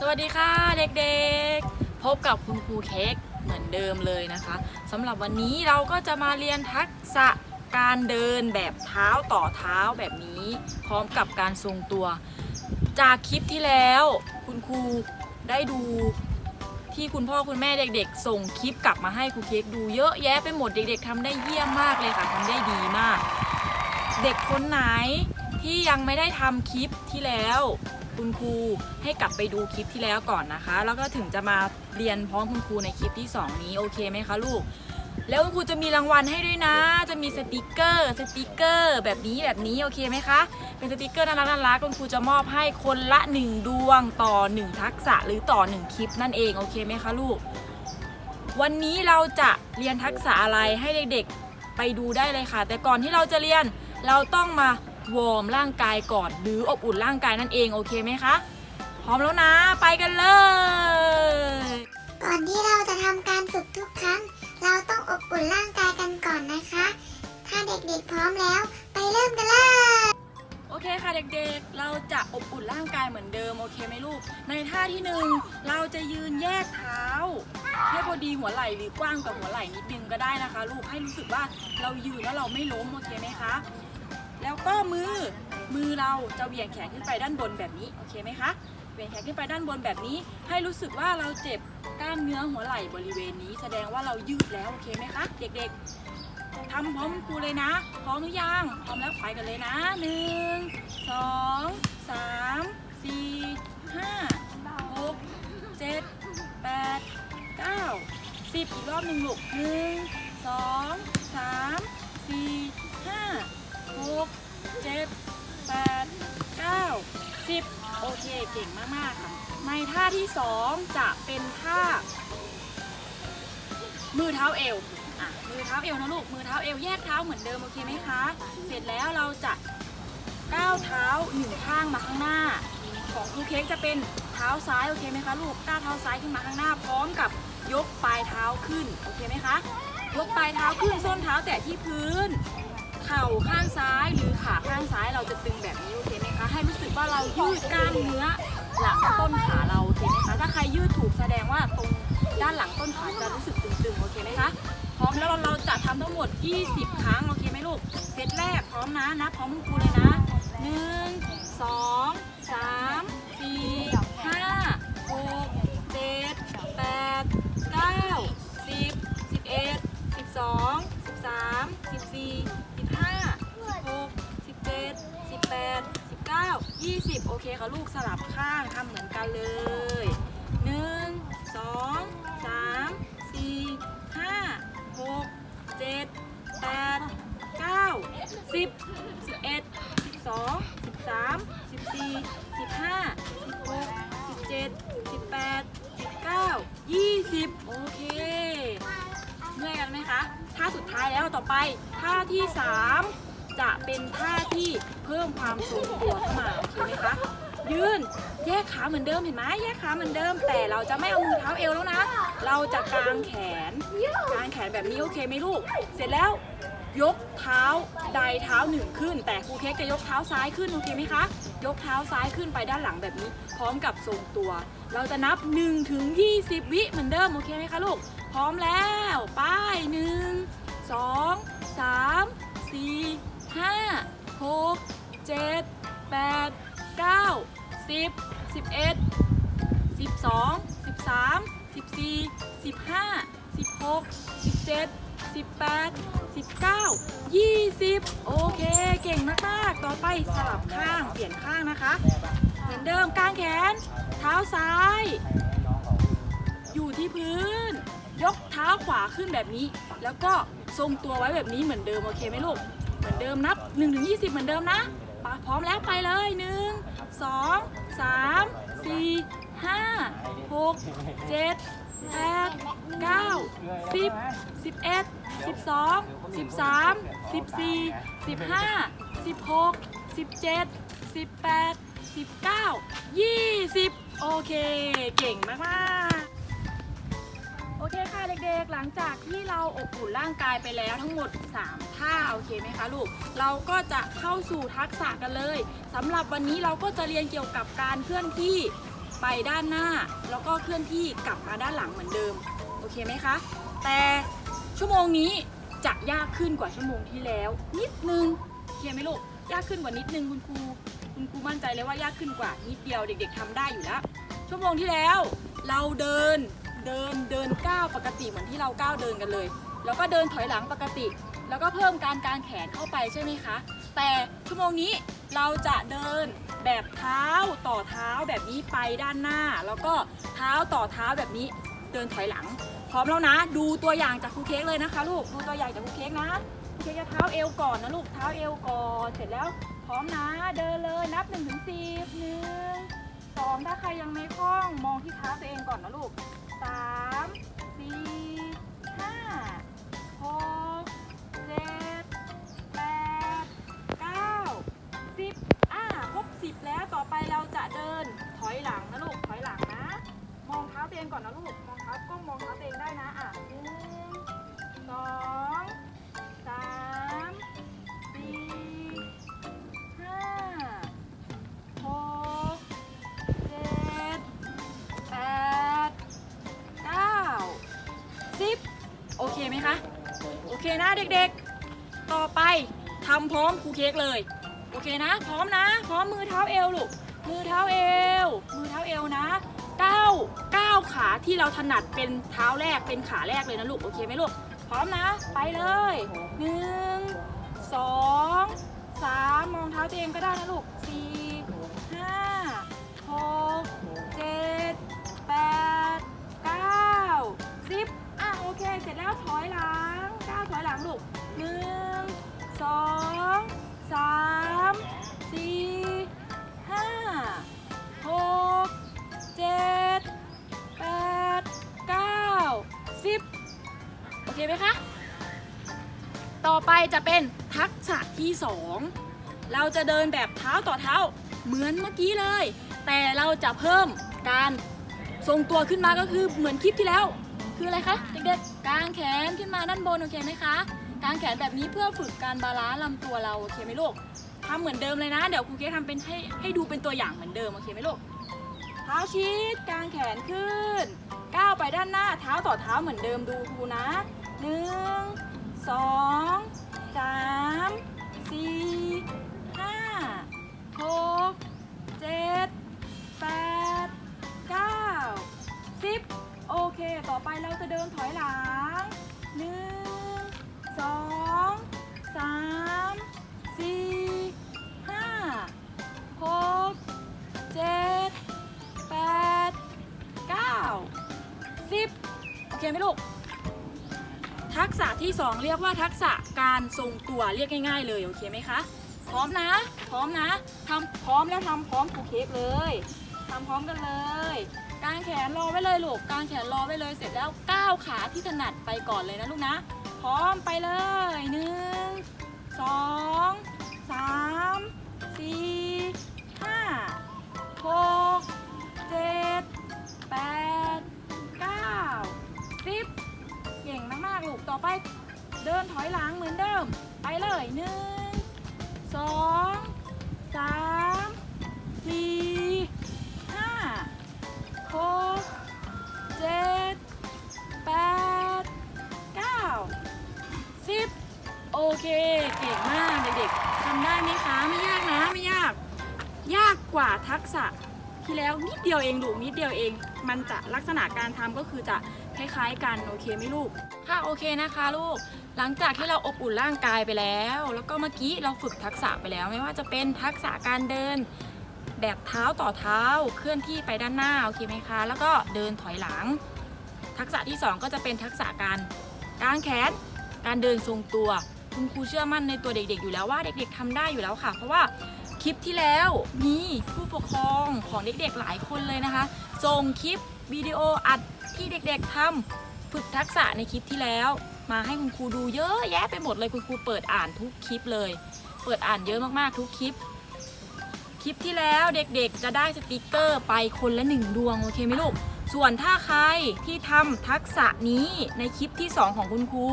สวัสดีค่ะเด็กๆ พบกับคุณครูเค้กเหมือนเดิมเลยนะคะสำหรับวันนี้เราก็จะมาเรียนทักษะการเดินแบบเท้าต่อเท้าแบบนี้ พร้อมกับการทรงตัว จากคลิปที่แล้วคุณครูได้ดูที่คุณพ่อคุณแม่เด็ก ๆ ส่งคลิปกลับมาให้ครูเค้กดูเยอะแยะไปหมดเด็ก ๆทำได้เยี่ยมมากเลยค่ะทำได้ดีมาก เด็กคนไหนที่ยังไม่ได้ทำคลิปที่แล้ว คุณครูให้กลับไปดูคลิปที่แล้วก่อนนะคะ แล้วก็ถึงจะมาเรียนพร้อมคุณครูในคลิปที่ 2 นี้โอเคไหมคะลูก แล้วคุณครูจะมีรางวัลให้ด้วยนะ จะมีสติกเกอร์ สติกเกอร์ แบบนี้แบบนี้โอเคไหมคะ เป็นสติกเกอร์น่ารักน่ารักคุณครูจะมอบให้คนละ 1 ดวงต่อ 1 ทักษะหรือต่อ 1 คลิปนั่นเองโอเคไหมคะลูก วันนี้เราจะเรียนทักษะอะไรให้เด็กๆไปดูได้เลยค่ะ แต่ก่อนที่เราจะเรียนเราต้องมา วอร์มร่างกายก่อนหรืออบอุ่นร่างกายนั่นเองโอเคไหมคะ พร้อมแล้วนะ ไปกันเลย ก่อนที่เราจะทำการฝึกทุกครั้ง เราต้องอบอุ่นร่างกายกันก่อนนะคะ ถ้าเด็กๆพร้อมแล้ว ไปเริ่มกันเลย โอเคค่ะเด็กๆ เราจะอบอุ่นร่างกายเหมือนเดิมโอเคไหมลูก ในท่าที่หนึ่งเราจะยืนแยกเท้า ให้พอดีหัวไหล่หรือกว้างกว่าหัวไหล่นิดนึงก็ได้นะคะ ลูกให้รู้สึกว่าเรายืนแล้วเราไม่ล้มโอเคไหมคะ แล้วก็มือมือเราจะเหวี่ยงแขนขึ้นไปด้านบนแบบนี้โอเคไหมคะเหวี่ยงแขนขึ้นไปด้านบนแบบนี้ ให้รู้สึกว่าเราเจ็บกล้ามเนื้อหัวไหล่บริเวณนี้ แสดงว่าเรายืดแล้วโอเคไหมคะเด็กๆทำพร้อมครูเลยนะ พร้อมหรือยังพร้อมแล้วไปกันเลยนะหนึ่งสองสามสี่ห้าหกเจ็ดแปดเก้าสิบอีกรอบหนึ่งลูกหนึ่งสองสามสี่ หกเจ็ดแปดเก้าสิบโอเคเก่งมากๆค่ะในท่าที่สองจะเป็นท่า มือเท้าเอวอะมือเท้าเอวนะลูกมือเท้าเอวแยกเท้าเหมือนเดิมโอเคไหมคะ เสร็จแล้วเราจะก้าวเท้าหนึ่งข้างมาข้างหน้า ของครูเค้กจะเป็นเท้าซ้ายโอเคไหมคะลูกก้าวเท้าซ้ายขึ้นมาข้างหน้า พร้อมกับยกปลายเท้าขึ้นโอเคไหมคะยกปลายเท้าขึ้นส้นเท้าแตะที่พื้น เข่าข้างซ้ายหรือขาข้างซ้ายเราจะตึงแบบนี้โอเคไหมคะ ให้รู้สึกว่าเรายืดกล้ามเนื้อหลังต้นขาเราโอเคไหมคะ ถ้าใครยืดถูกแสดงว่าตรงด้านหลังต้นขาจะรู้สึกตึงๆโอเคไหมคะ พร้อมแล้วเราจะทำทั้งหมด 20 ครั้งโอเคไหมลูกเซตแรกพร้อมนะนับพร้อมคุณครูเลยนะ 1 2 3 4 5 6 7 8 9 20 โอเคค่ะลูกสลับข้างทำเหมือนกันเลย 1 2 3 4 5 6 7 8 9 10 11 12 13 14 15 16 17 18 19 20 โอเคเมื่อยกันไหมคะท่าสุดท้ายแล้วต่อไปท่าที่ 3 จะเป็นท่าที่เพิ่มความทรงตัวเข้ามาโอเคไหมคะยืนแยกขาเหมือนเดิมเห็นไหมแยกขาเหมือนเดิม แต่เราจะไม่เอามือเท้าเอวแล้วนะ เราจะกางแขนกางแขนแบบนี้โอเคไหมลูก เสร็จแล้วยกเท้าใดเท้าหนึ่งขึ้น แต่ครูเค้กจะยกเท้าซ้ายขึ้นโอเคไหมคะ ยกเท้าซ้ายขึ้นไปด้านหลังแบบนี้ พร้อมกับทรงตัว เราจะนับ1ถึง20 วิเหมือนเดิมโอเคไหมคะลูก พร้อมแล้ว ไป้ายหนึ่งสองสามสี่ ห้าหกเจ็ดแปดเก้าสิบสิบเอ็ดสิบสองสิบสามสิบสี่สิบห้าสิบหกสิบเจ็ดสิบแปดสิบเก้ายี่สิบโอเค เก่งมากๆ ต่อไปสลับข้างเปลี่ยนข้างนะคะ เหมือนเดิมกางแขน เท้าซ้าย อยู่ที่พื้น ยกเท้าขวาขึ้นแบบนี้ แล้วก็ทรงตัวไว้แบบนี้เหมือนเดิม โอเคไหมลูก มือนเดิมนับ1นถึง20เหมือนเดิมนะปะพร้อมแล้วไปเลย 1 2 3 4 5 6 7 8 9 10 11 12 13 14 15 16 17 18 19 20 โอเค เก่งมากๆ กหลังจากที่เราอบอุ่นร่างกายไปแล้วทั้งหมด 3 ท่าโอเคไหมคะลูก เราก็จะเข้าสู่ทักษะกันเลยสำหรับวันนี้เราก็จะเรียนเกี่ยวกับการเคลื่อนที่ไปด้านหน้า แล้วก็เคลื่อนที่กลับมาด้านหลังเหมือนเดิมโอเคไหมคะ แต่ชั่วโมงนี้จะยากขึ้นกว่าชั่วโมงที่แล้ว นิดนึงโอเคไหมลูกยากขึ้นกว่านิดนึงคุณครูคุณครูมั่นใจเลยว่ายากขึ้นกว่านิดเดียวเด็ก ๆทำได้อยู่แล้วชั่วโมงที่แล้ว เราเดิน เดินเดินก้าวปกติเหมือนที่เราก้าวเดินกันเลย แล้วก็เดินถอยหลังปกติ แล้วก็เพิ่มการกางแขนเข้าไปใช่ไหมคะ แต่ชั่วโมงนี้เราจะเดินแบบเท้าต่อเท้าแบบนี้ไปด้านหน้า แล้วก็เท้าต่อเท้าแบบนี้เดินถอยหลัง พร้อมแล้วนะ ดูตัวอย่างจากครูเค้กเลยนะคะลูกดูตัวอย่างจากครูเค้กนะครูเค้กจะเท้าเอวก่อนนะลูกเท้าเอวก่อนเสร็จแล้วพร้อมนะเดินเลยนับ1นึ่งถึงสิบหนึ่งสองถ้าใครยังไม่คล่องมองที่เท้าตัวเองก่อนนะลูก สามสี่ห้าหกเจ็ดแปดเก้าสิบอ่าครบสิบแล้วต่อไปเราจะเดินถอยหลังนะลูกถอยหลังนะ มองเท้าตัวเองก่อนนะลูกมองเท้าก้มมองเท้าตัวเองได้นะอะหนึ่ง นะเด็กๆ ต่อไปทำพร้อมครูเค้กเลย โอเคนะ พร้อมนะ พร้อมมือเท้าเอวลูก มือเท้าเอว มือเท้าเอวนะก้าวก้าวขาที่เราถนัดเป็นเท้าแรกเป็นขาแรกเลยนะลูก โอเคไหมลูก พร้อมนะ ไปเลยหนึ่งสองสามมองเท้าตัวเองก็ได้นะลูกสี่ สิบโอเคไหมคะ ต่อไปจะเป็นทักษะที่2เราจะเดินแบบเท้าต่อเท้าเหมือนเมื่อกี้เลย แต่เราจะเพิ่มการทรงตัวขึ้นมาก็คือเหมือนคลิปที่แล้ว คืออะไรคะเด็กๆกางแขนขึ้นมาด้านบนโอเคไหมคะกางแขนแบบนี้เพื่อฝึกการบาลานซ์ลำตัวเราโอเคไหมลูกทำเหมือนเดิมเลยนะ เดี๋ยวครูเค้ทำเป็นให้ให้ดูเป็นตัวอย่างเหมือนเดิมโอเคไหมลูกเท้าชิดกางแขนขึ้น ก้าวไปด้านหน้าเท้าต่อเท้าเหมือนเดิมดูครูนะหนึ่งสองสามสี่ห้าหก สิบโอเคไหมลูก ทักษะที่ 2 เรียกว่าทักษะการทรงตัวเรียกง่าย ๆ เลยโอเคไหมคะ พร้อมนะ พร้อมนะทำพร้อมแล้วทำพร้อมครูเค้กเลยทำพร้อมกันเลยกางแขนรอไว้เลยลูกกางแขนรอไว้เลยเสร็จแล้วก้าวขาที่ถนัดไปก่อนเลยนะลูกนะ พร้อมไปเลยหนึ่งสองสามสี่ ต่อไปเดินถอยหลังเหมือนเดิม ไปเลยหนึ่งสองสามสี่ห้าหกเจ็ดแปดเก้าสิบโอเค เก่งมากเด็กๆทำได้ไหมคะ ไม่ยากนะ ไม่ยาก ยากกว่าทักษะ ที่แล้วนิดเดียวเองลูนิดเดียวเอง มันจะลักษณะการทำก็คือจะคล้ายๆกันโอเคไหมลูก ค่ะโอเคนะคะลูก หลังจากที่เราอบอุ่นร่างกายไปแล้ว แล้วก็เมื่อกี้เราฝึกทักษะไปแล้ว ไม่ว่าจะเป็นทักษะการเดินแบบเท้าต่อเท้าเคลื่อนที่ไปด้านหน้าโอเคไหมคะ แล้วก็เดินถอยหลัง ทักษะที่สองก็จะเป็นทักษะการกางแขน การเดินทรงตัว คุณครูเชื่อมั่นในตัวเด็กๆ อยู่แล้วว่าเด็กๆทำได้อยู่แล้วค่ะ เพราะว่า คลิปที่แล้วมีผู้ปกครองของเด็กๆหลายคนเลยนะคะส่งคลิปวิดีโออัดที่เด็กๆทำฝึกทักษะในคลิปที่แล้ว มาให้คุณครูดูเยอะแยะไปหมดเลยคุณครูเปิดอ่านทุกคลิปเลย เปิดอ่านเยอะมากๆทุกคลิป คลิปที่แล้วเด็กๆ จะได้สติกเกอร์ไปคนละหนึ่งดวงโอเคไหมลูกส่วนถ้าใครที่ทำทักษะนี้ในคลิปที่ 2 ของคุณครู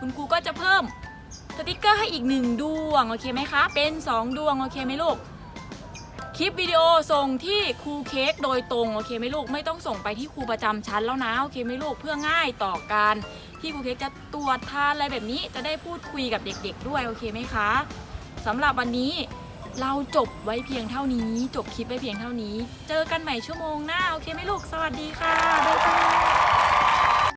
คุณครูก็จะเพิ่ม สติกเกอร์ให้อีกหนึ่งดวง โอเคไหมคะ เป็น 2 ดวง โอเคไหมลูก คลิปวิดีโอส่งที่ครูเค้กโดยตรง โอเคไหมลูก ไม่ต้องส่งไปที่ครูประจำชั้นแล้วนะ โอเคไหมลูก เพื่อง่ายต่อการที่ครูเค้กจะตรวจทานอะไรแบบนี้ จะได้พูดคุยกับเด็ก ๆ ด้วย โอเคไหมคะสำหรับวันนี้เราจบไว้เพียงเท่านี้ จบคลิปไว้เพียงเท่านี้ เจอกันใหม่ชั่วโมงหน้า โอเคไหมลูก สวัสดีค่ะบ๊ายบาย